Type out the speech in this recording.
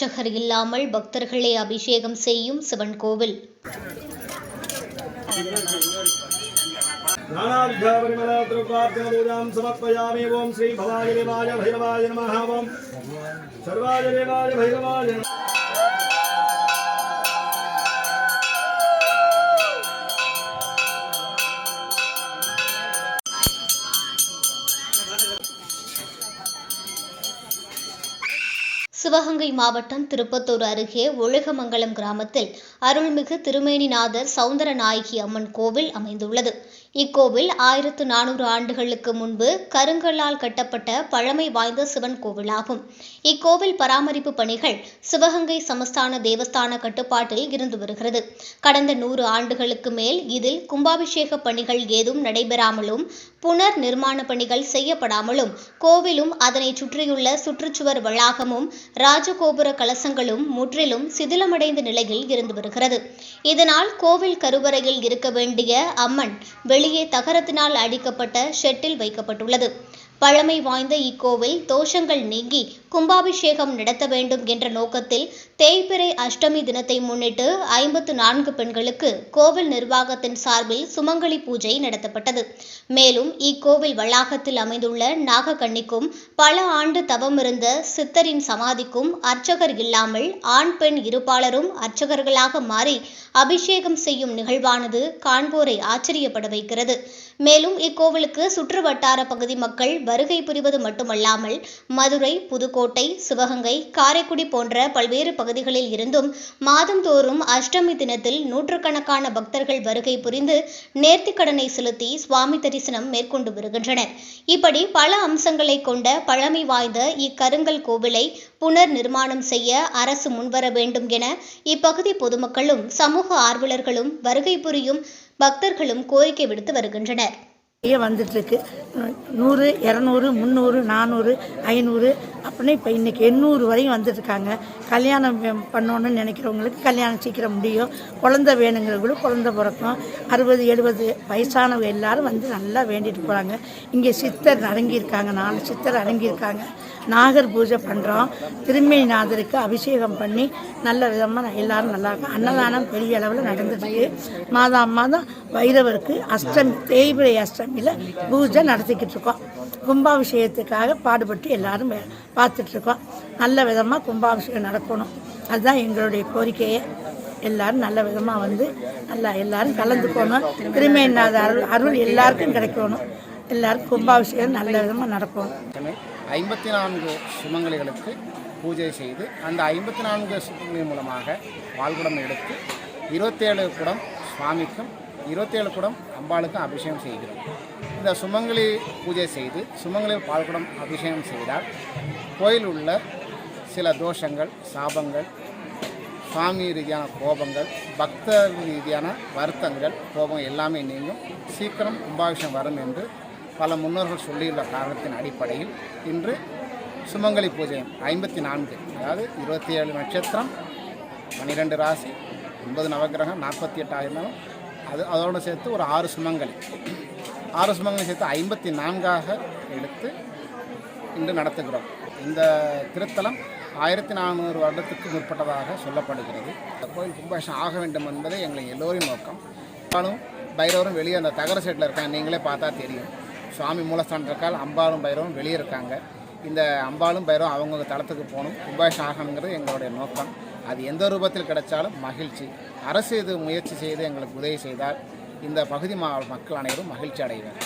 அர்ச்சகர் இல்லாமல் பக்தர்களை அபிஷேகம் செய்யும் சிவன் கோவில். சமர்ப்பயாமி தேவாய பைரவாய நம சிவகங்கை மாவட்டம் திருப்பத்தூர் அருகே ஒழுகமங்கலம் கிராமத்தில் அருள்மிகு திருமேனிநாதர் சவுந்தரநாயகி அம்மன் கோவில் அமைந்துள்ளது. இக்கோவில் ஆயிரத்து நானூறு ஆண்டுகளுக்கு முன்பு கருங்கல்லால் கட்டப்பட்ட பழமை வாய்ந்த சிவன் கோவிலாகும். இக்கோவில் பராமரிப்பு பணிகள் சிவகங்கை சமஸ்தான தேவஸ்தான கட்டுப்பாட்டில் இருந்து வருகிறது. கடந்த நூறு ஆண்டுகளுக்கு மேல் இதில் கும்பாபிஷேக பணிகள் ஏதும் நடைபெறாமலும் புனர் நிர்மாண பணிகள் செய்யப்படாமலும் கோவிலும் அதனை சுற்றியுள்ள சுற்றுச்சுவர் வளாகமும் ராஜகோபுர கலசங்களும் முற்றிலும் சிதிலமடைந்த நிலையில் இருந்து வருகிறது. இதனால் கோவில் கருவறையில் இருக்க வேண்டிய அம்மன் வெளியே தகரத்தினால் அடிக்கப்பட்ட ஷெட்டில் வைக்கப்பட்டுள்ளது. பழமை வாய்ந்த இக்கோவில் தோஷங்கள் நீங்கி கும்பாபிஷேகம் நடத்த வேண்டும் என்ற நோக்கத்தில் தேய்பிறை அஷ்டமி தினத்தை முன்னிட்டு ஐம்பத்து நான்கு பெண்களுக்கு கோவில் நிர்வாகத்தின் சார்பில் சுமங்கலி பூஜை நடத்தப்பட்டது. மேலும் இக்கோவில் வளாகத்தில் அமைந்துள்ள நாகக்கண்ணிக்கும் பல ஆண்டு தவமிருந்த சித்தரின் சமாதிக்கும் அர்ச்சகர் இல்லாமல் ஆண் பெண் இருப்பாளரும் அர்ச்சகர்களாக மாறி அபிஷேகம் செய்யும் நிகழ்வானது காண்போரை ஆச்சரியப்பட வைக்கிறது. மேலும் இக்கோவிலுக்கு சுற்று வட்டார பகுதி மக்கள் வருகை புரிவது மட்டுமல்லாமல் மதுரை புதுக்கோட்டை சிவகங்கை காரைக்குடி போன்ற பல்வேறு பகுதிகளில் இருந்தும் மாதந்தோறும் அஷ்டமி தினத்தில் நூற்றுக்கணக்கான பக்தர்கள் வருகை புரிந்து நேர்த்திக்கடனை செலுத்தி சுவாமி தரிசனம் மேற்கொண்டு வருகின்றனர். இப்படி பல அம்சங்களை கொண்ட பழமை வாய்ந்த இக்கருங்கல் கோவிலை புனர் நிர்மாணம் செய்ய அரசு முன்வர வேண்டும் என இப்பகுதி பொதுமக்களும் சமூக ஆர்வலர்களும் வருகை புரியும் பக்தர்களும் கோரிக்கை விடுத்து வருகின்றனர். நிறைய வந்துட்டுருக்கு. நூறு இரநூறு முந்நூறு நானூறு ஐநூறு அப்படின்னு இப்போ இன்றைக்கி எண்ணூறு வரையும் வந்துட்டுருக்காங்க. கல்யாணம் பண்ணோன்னு நினைக்கிறவங்களுக்கு கல்யாணம் சீக்கிரம் முடியும். குழந்த வேணுங்கிறவங்களும் குழந்த பிறக்கும். அறுபது எழுபது வயசானவங்க எல்லாரும் வந்து நல்லா வேண்டிட்டு போகிறாங்க இங்கே சித்தர் அடங்கியிருக்காங்க நாலு சித்தர் அடங்கியிருக்காங்க நாகர் பூஜை பண்ணுறோம் திருமணிநாதருக்கு அபிஷேகம் பண்ணி நல்ல விதமாக எல்லாரும் நல்லா இருக்கும். அன்னதானம் பெரிய அளவில் நடந்துட்டுருக்கு மாதம் மாதம் வைரவருக்கு அஷ்டமி தேய்பிரை அஷ்டமியில் பூஜை நடத்திக்கிட்டு இருக்கோம். கும்பாபிஷேகத்துக்காக பாடுபட்டு எல்லாரும் பார்த்துட்ருக்கோம் நல்ல விதமாக கும்பாபிஷேகம் நடக்கணும். அதுதான் எங்களுடைய கோரிக்கையை. எல்லாரும் நல்ல விதமாக வந்து நல்லா எல்லாரும் கலந்துக்கணும். திருமேநாத அருள் அருள் எல்லாருக்கும் கிடைக்கணும். எல்லாருக்கும் கும்பாபிஷேகம் நல்ல விதமாக நடக்கணும். ஐம்பத்தி நான்கு சுமங்கலிகளுக்கு பூஜை செய்து அந்த ஐம்பத்தி நான்கு சுமங்கலி மூலமாக பால்குடம் எடுத்து இருபத்தேழு குடம் சுவாமிக்கும் இருபத்தேழு குடம் அம்பாளுக்கும் அபிஷேகம் செய்கிறோம். இந்த சுமங்கலி பூஜை செய்து சுமங்கலி பால்குடம் அபிஷேகம் செய்தால் கோயில் உள்ள சில தோஷங்கள் சாபங்கள் சுவாமி ரீதியான கோபங்கள் பக்தர் ரீதியான வருத்தங்கள் கோபம் எல்லாமே நீங்கும். சீக்கிரம் கும்பாபிஷேகம் வரும் என்று பல முன்னோர்கள் சொல்லியுள்ள காரணத்தின் அடிப்படையில் இன்று சுமங்கலி பூஜை ஐம்பத்தி நான்கு அதாவது இருபத்தி ஏழு நட்சத்திரம் பன்னிரெண்டு ராசி ஒன்பது நவக்கிரகம் நாற்பத்தி எட்டு ஆயிரம். அது அதோடு சேர்த்து ஒரு ஆறு சுமங்கலி. ஆறு சுமங்கலி சேர்த்து ஐம்பத்தி நான்காக எடுத்து இன்று நடத்துகிறோம். இந்த திருத்தலம் ஆயிரத்தி நானூறு வருடத்துக்கு முற்பட்டதாக சொல்லப்படுகிறது. இந்த கோயில் கும்பாஷம் ஆக வேண்டும் என்பதே எங்களை எல்லோரின் நோக்கம். ஆனாலும் பைரவரும் வெளியே அந்த தகர செட்டில் இருக்காங்க நீங்களே பார்த்தா தெரியும். சுவாமி மூலஸ்தானம் இருக்கால் அம்பாலும் பைரவும் வெளியே இருக்காங்க இந்த அம்பாலும் பைரவும் அவங்கவுங்க தளத்துக்கு போகணும். கும்பாபிஷேகம் ஆகணுங்கிறது எங்களுடைய நோக்கம். அது எந்த ரூபத்தில் கிடைச்சாலும் மகிழ்ச்சி. அரசு இது முயற்சி செய்து எங்களுக்கு உதவி செய்தால் இந்த பகுதி மா மக்கள் அனைவரும் மகிழ்ச்சி அடைவர்.